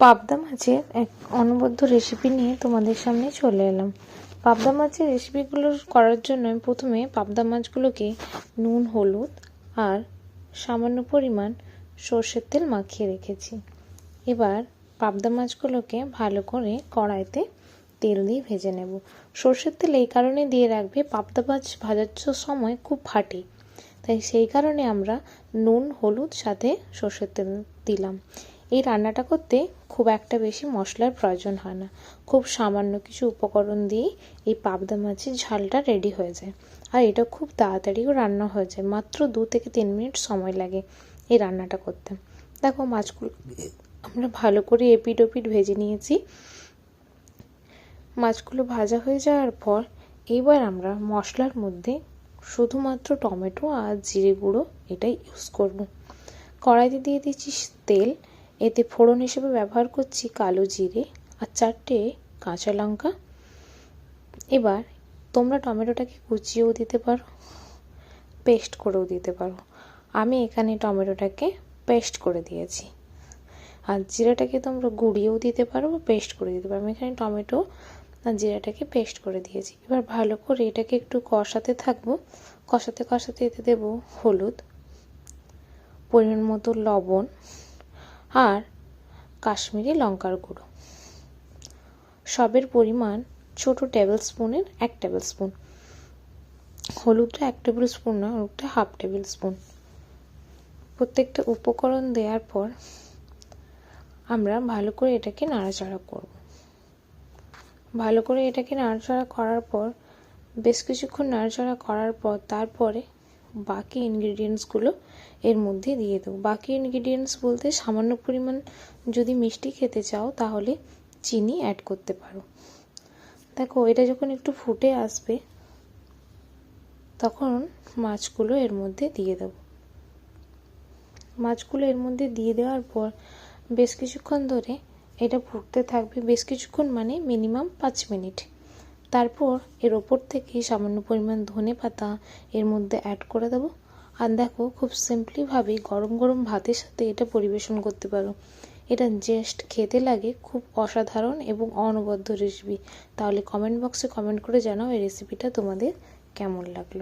পাবদা মাছের এক অনবদ্য রেসিপি নিয়ে তোমাদের সামনে চলে এলাম। পাবদা মাছের রেসিপিগুলো করার জন্য প্রথমে পাবদা মাছগুলোকে নুন, হলুদ আর সামান্য পরিমাণ সর্ষের তেল মাখিয়ে রেখেছি। এবার পাবদা মাছগুলোকে ভালো করে কড়াইতে তেল দিয়ে ভেজে নেব। সর্ষের তেল এই কারণে দিয়ে রাখবে, পাবদা মাছ ভাজার সময় খুব ফাটে। তাই সেই কারণে আমরা নুন, হলুদ সাথে সর্ষের তেল দিলাম। এই রান্নাটা করতে খুব একটা বেশি মশলার প্রয়োজন হয় না। খুব সামান্য কিছু উপকরণ দিয়েই এই পাবদা মাছের ঝালটা রেডি হয়ে যায়। আর এটা খুব তাড়াতাড়িও রান্না হয়ে যায়। মাত্র দু থেকে তিন মিনিট সময় লাগে এই রান্নাটা করতে। দেখো মাছগুলো আমরা ভালো করে এপিট ওপিট ভেজে নিয়েছি। মাছগুলো ভাজা হয়ে যাওয়ার পর এবার আমরা মশলার মধ্যে শুধুমাত্র টমেটো আর জিরে গুঁড়ো এটাই ইউজ করব। কড়াইতে দিয়ে দিচ্ছি তেল। এতে ফোড়ন হিসেবে ব্যবহার করছি কালো জিরে আর চারটে কাঁচা লঙ্কা। এবার তোমরা টমেটোটাকে কুচিয়েও দিতে পারো, পেস্ট করেও দিতে পারো। আমি এখানে টমেটোটাকে পেস্ট করে দিয়েছি। আর জিরাটাকে তোমরা গুঁড়িয়েও দিতে পারো বা পেস্ট করে দিতে পারো। আমি এখানে টমেটো আর জিরাটাকে পেস্ট করে দিয়েছি। এবার ভালো করে এটাকে একটু কষাতে থাকব। কষাতে কষাতে এতে দেবো হলুদ, পরিমাণ মতো লবণ আর কাশ্মীরি লঙ্কার গুঁড়ো। সবের পরিমাণ ছোট টেবিল স্পুনের এক টেবিল স্পুন হলুদটা এক টেবিল স্পুন না, হলুদটা হাফ টেবিল স্পুন প্রত্যেকটা উপকরণ দেওয়ার পর আমরা ভালো করে এটাকে নাড়াচাড়া করব। ভালো করে এটাকে নাড়াচাড়া করার পর, বেশ কিছুক্ষণ নাড়াচাড়া করার পর, তারপরে বাকি ইনগ্রিডিয়েন্টসগুলো এর মধ্যে দিয়ে দেবো। বাকি ইনগ্রিডিয়েন্টস বলতে সামান্য পরিমাণ যদি মিষ্টি খেতে চাও, তাহলে চিনি অ্যাড করতে পারো। দেখো, এটা যখন একটু ফুটে আসবে, তখন মাছগুলো এর মধ্যে দিয়ে দেবো। মাছগুলো এর মধ্যে দিয়ে দেওয়ার পর বেশ কিছুক্ষণ ধরে এটা ফুটতে থাকবে। বেশ কিছুক্ষণ মানে মিনিমাম পাঁচ মিনিট। তারপর এর ওপর থেকে সামান্য পরিমাণ ধনে পাতা এর মধ্যে অ্যাড করে দেবো। আর দেখো, খুব সিম্পলিভাবেই গরম গরম ভাতের সাথে এটা পরিবেশন করতে পারো। এটা জাস্ট খেতে লাগে খুব অসাধারণ এবং অনবদ্য রেসিপি তাহলে কমেন্ট বক্সে কমেন্ট করে জানাও এই রেসিপিটা তোমাদের কেমন লাগল।